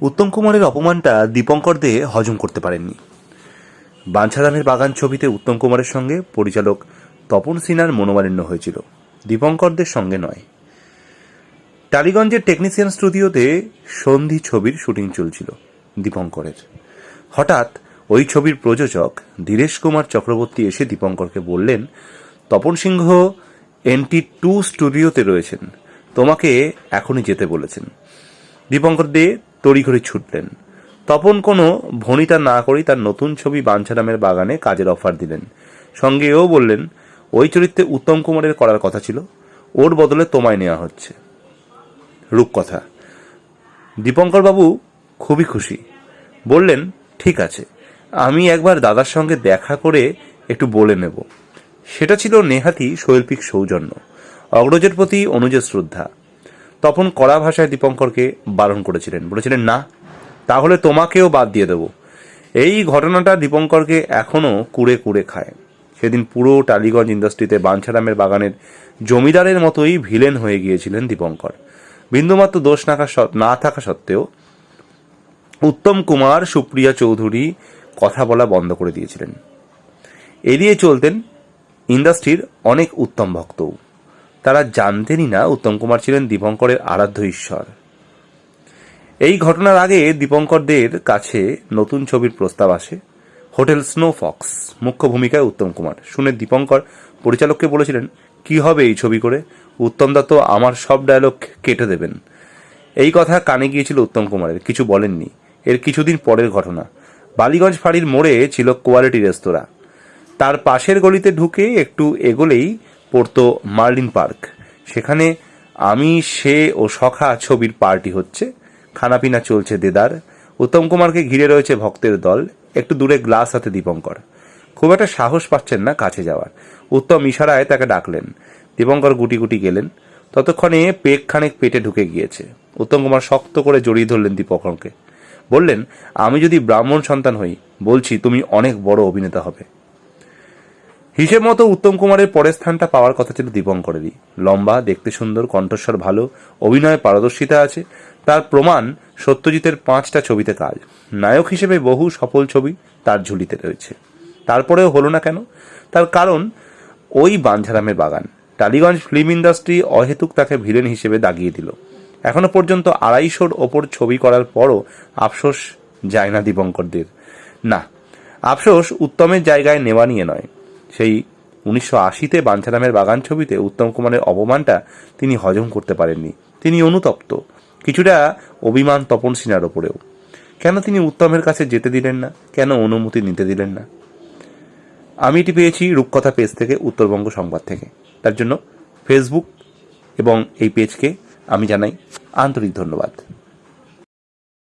উত্তম কুমারের অপমানটা দীপঙ্কর দে হজম করতে পারেননি। বাঞ্ছারামের বাগান ছবিতে উত্তম কুমারের সঙ্গে পরিচালক তপন সিনহার মনোমালিন্য হয়েছিল। দীপঙ্করদের সঙ্গে নয়। টালিগঞ্জের টেকনিশিয়ান স্টুডিওতে সন্ধি ছবির শুটিং চলছিল দীপঙ্করের। হঠাৎ ওই ছবির প্রযোজক ধীরেশ কুমার চক্রবর্তী এসে দীপঙ্করকে বললেন, তপন সিংহ এনটি টু স্টুডিওতে রয়েছেন। তোমাকে এখনই যেতে বলেছেন। দীপঙ্কর দে তড়িঘড়ি ছুটলেন। তপন কোনো ভনিতা না করেই তার নতুন ছবি বাঞ্ছারামের বাগানে কাজের অফার দিলেন। সঙ্গে এও বললেন, ওই চরিত্রে উত্তম কুমারের করার কথা ছিল, ওর বদলে তোমায় নেওয়া হচ্ছে। রূপকথা। দীপঙ্কর বাবু খুবই খুশি। বললেন, ঠিক আছে, আমি একবার দাদার সঙ্গে দেখা করে একটু বলে নেব। সেটা ছিল নেহাতি শৈল্পিক সৌজন্য। অগ্রজের প্রতি অনুজের শ্রদ্ধা। তখন কড়া ভাষায় দীপঙ্করকে বারণ করেছিলেন। বলেছিলেন, না, তাহলে তোমাকেও বাদ দিয়ে দেব। এই ঘটনাটা দীপঙ্করকে এখনও কুড়ে কুড়ে খায়। সেদিন পুরো টালিগঞ্জ ইন্ডাস্ট্রিতে বাঞ্ছারামের বাগানের জমিদারের মতোই ভিলেন হয়ে গিয়েছিলেন দীপঙ্কর। বিন্দুমাত্র দোষ না না থাকা সত্ত্বেও উত্তম কুমার, সুপ্রিয়া চৌধুরী কথা বলা বন্ধ করে দিয়েছিলেন। এড়িয়ে চলতেন ইন্ডাস্ট্রির অনেক উত্তম ভক্তও। তারা জানতেনই না উত্তম কুমার ছিলেন দীপঙ্করের আরাধ্য ঈশ্বর। এই ঘটনার আগে দীপঙ্করদের কাছে নতুন ছবির প্রস্তাব আসে, হোটেল স্নো ফক্স, মুখ্য ভূমিকায় উত্তম কুমার। শুনে দীপঙ্কর পরিচালককে বলেছিলেন, কি হবে এই ছবি করে? উত্তম দা তো আমার সব ডায়লগ কেটে দেবেন। এই কথা কানে গিয়েছিল উত্তম কুমারের, কিছু বলেননি। এর কিছুদিন পরের ঘটনা। বালিগঞ্জ ফাঁড়ির মোড়ে ছিল কোয়ালিটি রেস্তোরাঁ। তার পাশের গলিতে ঢুকে একটু এগোলেই পড়তো মার্লিন পার্ক। সেখানে আমি, সে ও সখা ছবির পার্টি হচ্ছে। খানাপিনা চলছে দেদার। উত্তম কুমারকে ঘিরে রয়েছে ভক্তের দল। একটু দূরে গ্লাস হাতে দীপঙ্কর। খুব একটা সাহস পাচ্ছেন না কাছে যাওয়ার। উত্তম ইশারায় তাকে ডাকলেন। দীপঙ্কর গুটি গুটি গেলেন। ততক্ষণে পেক খানেক পেটে ঢুকে গিয়েছে। উত্তম কুমার শক্ত করে জড়িয়ে ধরলেন দীপঙ্করকে। বললেন, আমি যদি ব্রাহ্মণ সন্তান হই, বলছি তুমি অনেক বড় অভিনেতা হবে। হিসেব মতো উত্তম কুমারের পরের স্থানটা পাওয়ার কথা ছিল দীপঙ্করেরই। লম্বা, দেখতে সুন্দর, কণ্ঠস্বর ভালো, অভিনয়ে পারদর্শিতা আছে। তার প্রমাণ সত্যজিতের পাঁচটা ছবিতে কাজ। নায়ক হিসেবে বহু সফল ছবি তার ঝুলিতে রয়েছে। তারপরেও হলো না কেন? তার কারণ ওই বাঞ্ঝারামের বাগান। টালিগঞ্জ ফিল্ম ইন্ডাস্ট্রি অহেতুক তাকে ভিলেন হিসেবে দাগিয়ে দিল। এখনও পর্যন্ত আড়াইশোর ওপর ছবি করার পরও আফসোস যায় না দীপঙ্করদের। না, আফসোস উত্তমের জায়গায় নেওয়া নিয়ে নয়। সেই উনিশশো আশিতে বাঞ্ছারামের বাগান ছবিতে উত্তম কুমারের অপমানটা তিনি হজম করতে পারেননি। তিনি অনুতপ্ত। কিছুটা অভিমান তপন সিনার ওপরেও। কেন তিনি উত্তমের কাছে যেতে দিলেন না? কেন অনুমতি নিতে দিলেন না? আমি এটি পেয়েছি রূপকথা পেজ থেকে, উত্তরবঙ্গ সংবাদ থেকে। তার জন্য ফেসবুক এবং এই পেজকে আমি জানাই আন্তরিক ধন্যবাদ।